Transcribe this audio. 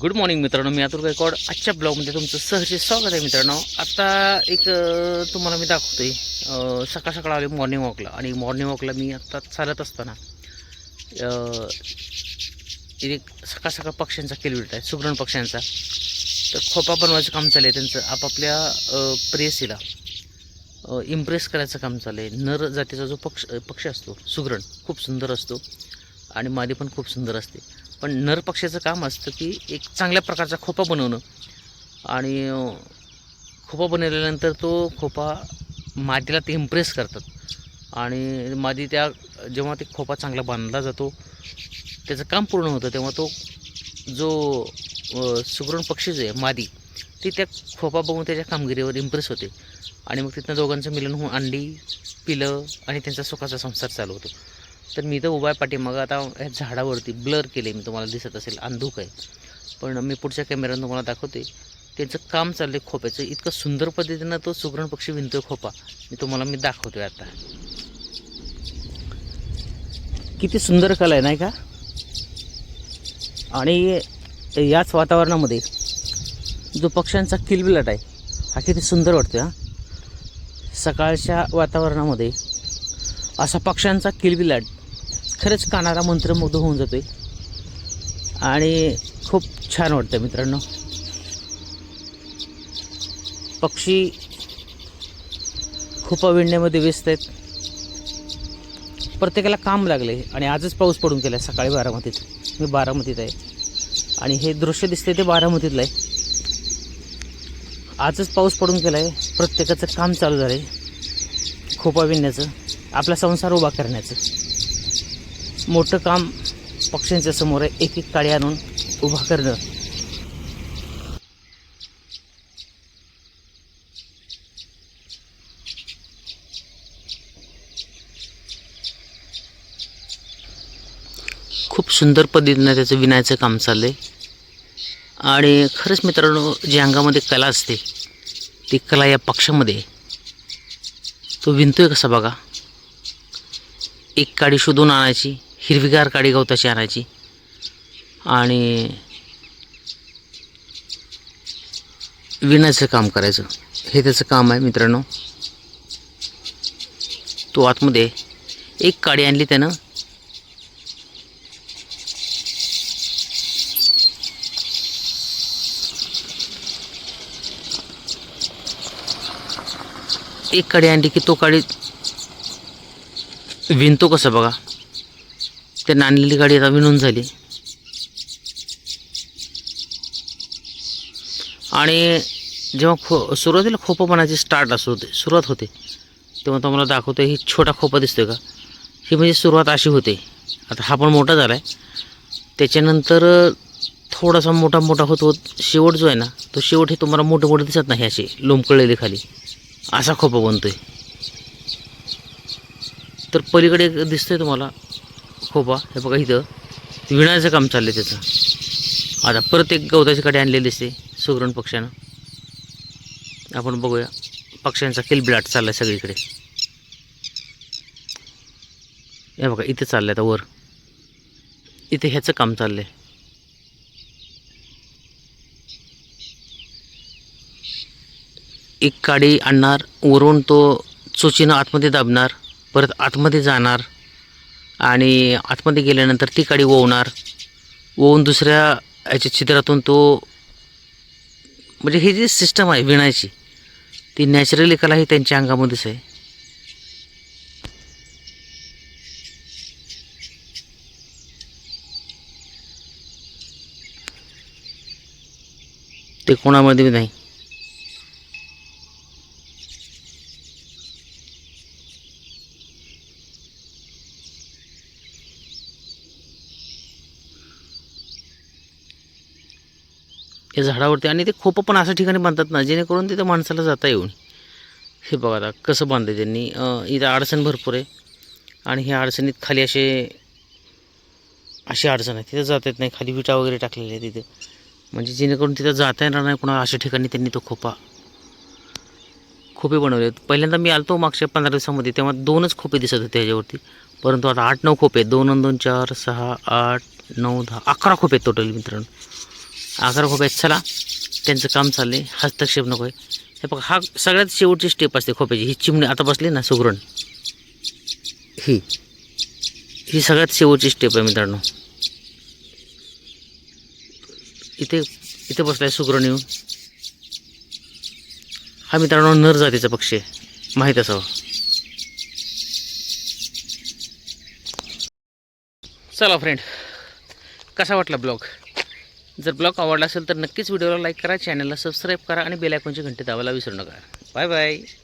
Good morning मित्रांनो. मी अतुल गायकवाड. आजच्या ब्लॉगमध्ये तुमचं सहर्ष स्वागत आहे मित्रांनो. आता एक तुम्हाला मी दाखवतोय. सकाळ सकाळ आले मॉर्निंग वॉकला आणि मॉर्निंग वॉकला मी आत्ता चालत असताना एक सकाळ सकाळ पक्ष्यांचा केलविट आहे सुगरण पक्ष्यांचा. तर खोपा बनवायचं काम चालू आहे त्यांचं. आपापल्या प्रेसीला इम्प्रेस करायचं काम चालू आहे नर जातीचा जो पक्ष पक्षी असतो सुगरण खूप सुंदर असतो. आणि मादी पण खूप सुंदर असते. पण नर पक्ष्याचं काम असतं की एक चांगल्या प्रकारचा खोपा बनवणं. आणि खोपा बनवल्यानंतर तो खोपा मादीला ते इम्प्रेस करतात. आणि मादी त्या जेव्हा ते खोपा चांगला बांधला जातो त्याचं काम पूर्ण होतं तेव्हा तो जो सुगरण पक्षी जो आहे मादी ती त्या खोपा बघून त्याच्या कामगिरीवर इम्प्रेस होते. आणि मग तिथनं दोघांचं मिलन होऊन अंडी पिलं आणि त्यांचा सुखाचा संसार चालू होतो. तर मी तर उभा आहे पाठीमागं. आता ह्या झाडावरती ब्लर केले मी तुम्हाला दिसत असेल अंधूक आहे. पण मी पुढच्या कॅमेऱ्यानं तुम्हाला दाखवते त्यांचं काम चाललं आहे खोप्याचं. इतकं सुंदर पद्धतीनं तो सुगरण पक्षी विणतोय खोपा. मी तुम्हाला मी दाखवतो आहे आता. किती सुंदर कला आहे नाही का? आणि याच वातावरणामध्ये जो पक्ष्यांचा किलबिलाट आहे हा किती सुंदर वाटतो हा. सकाळच्या वातावरणामध्ये असा पक्ष्यांचा किलबिलाट. खरंच कानाला मंत्रमुग्ध होऊन जातोय. आणि खूप छान वाटतं मित्रांनो. पक्षी खूप विणण्यामध्ये व्यस्त आहेत. प्रत्येकाला काम लागले आणि आजच पाऊस पडून गेला सकाळी बारामतीत. मी बारामतीत आहे. आणि हे दृश्य दिसते ते बारामतीतलं आहे. आजच पाऊस पडून गेला आहे प्रत्येकाचं काम चालू झालं आहे खोपा विणण्याचं आपला संसार उभा करण्याचं. मोठं काम पक्ष्यांच्या समोर आहे. एक एक काळी आणून उभा करणं. खूप सुंदर पद्धतीनं त्याचं विणायचं काम चाललं आहे आणि खरंच मित्रांनो जी अंगामध्ये कला असते ती कला या पक्षामध्ये तो विणतो आहे कसा बघा? एक काडी शोधून आणायची हिरवीगार काडी गवताची आणायची. आणि विणायचं काम करायचं. हे त्याचं काम आहे मित्रांनो. तो आतमध्ये एक काडी आणली त्यानं. एक काडी आणली की तो काडी विणतो कसं बघा? ते आणलेली गाडी आता विणून झाली. आणि जेव्हा खो सुरुवातीला खोपं बनायची स्टार्ट असं होते सुरुवात होते तेव्हा तुम्हाला दाखवतो ही छोटा खोपा दिसतोय का? ही म्हणजे सुरुवात अशी होते. आता हा पण मोठा झाला आहे त्याच्यानंतर थोडासा मोठा मोठा होत होत शेवट जो आहे ना तो शेवट हे तुम्हाला मोठे मोठे दिसत नाही असे लोंबकळलेले खाली. असा खोपा बनतो आहे तर पलीकडे एक दिसतोय तुम्हाला. हो खोपा हे बघा इथं. विणायचं काम चाललं आहे त्याचं आता परत एक गवताची कडे आणलेली दिसते सुगरण पक्ष्यानं. आपण बघूया. पक्ष्यांचा किलबिलाट आहे सगळीकडे. हे बघा इथे आहे आता वर. इथे ह्याचं काम चाललं आहे एक काडी आणणार वरून तो चोचीनं आतमध्ये दाबणार. परत आतमध्ये जाणार आणि आतमध्ये गेल्यानंतर ती काडी ओवणार. ओवून दुसऱ्या याच्या छिद्रातून तो म्हणजे ही जी सिस्टम आहे विणायची ती नॅचरली कला ही त्यांच्या अंगामध्येच आहे. ते कोणामध्ये बी नाही. या झाडावरती आणि ते खोपं पण अशा ठिकाणी बांधतात ना जेणेकरून तिथं माणसाला जाता येऊन. हे बघा आता कसं बांधते त्यांनी. इथं अडचण भरपूर आहे. आणि ह्या अडचणीत खाली असे अशी अडचण आहे. तिथं जाता येत नाही. खाली विटा वगैरे टाकलेल्या आहे तिथे. म्हणजे जेणेकरून तिथं जाता येणार नाही. कोणा अशा ठिकाणी त्यांनी तो खोपा खोपे बनवले आहेत. पहिल्यांदा मी आलतो मागच्या पंधरा दिवसामध्ये. तेव्हा दोनच खोपे दिसत होते त्याच्यावरती परंतु आता आठ नऊ खोपे आहेत. दोन दोन चार सहा आठ नऊ दहा अकरा खोपे आहेत टोटल मित्रांनो. आकार खोप्यात चला त्यांचं काम चाललंय. हस्तक्षेप नको आहे हे बघा हा सगळ्यात शेवटची स्टेप असते खोप्याची. ही चिमणी आता बसली ना सुगरण. ही. ही सगळ्यात शेवटची स्टेप आहे मित्रांनो. इथे इथे बसलाय सुगरण येऊन. हा मित्रांनो नर जातीचा पक्षी आहे. माहीत असावं. चला फ्रेंड कसा वाटला ब्लॉग? जर ब्लॉग आवडला असेल तर नक्कीच व्हिडिओला लाईक करा चॅनलला सबस्क्राईब करा आणि बेलायकॉनची घंटी दाबायला विसरू नका. Bye bye.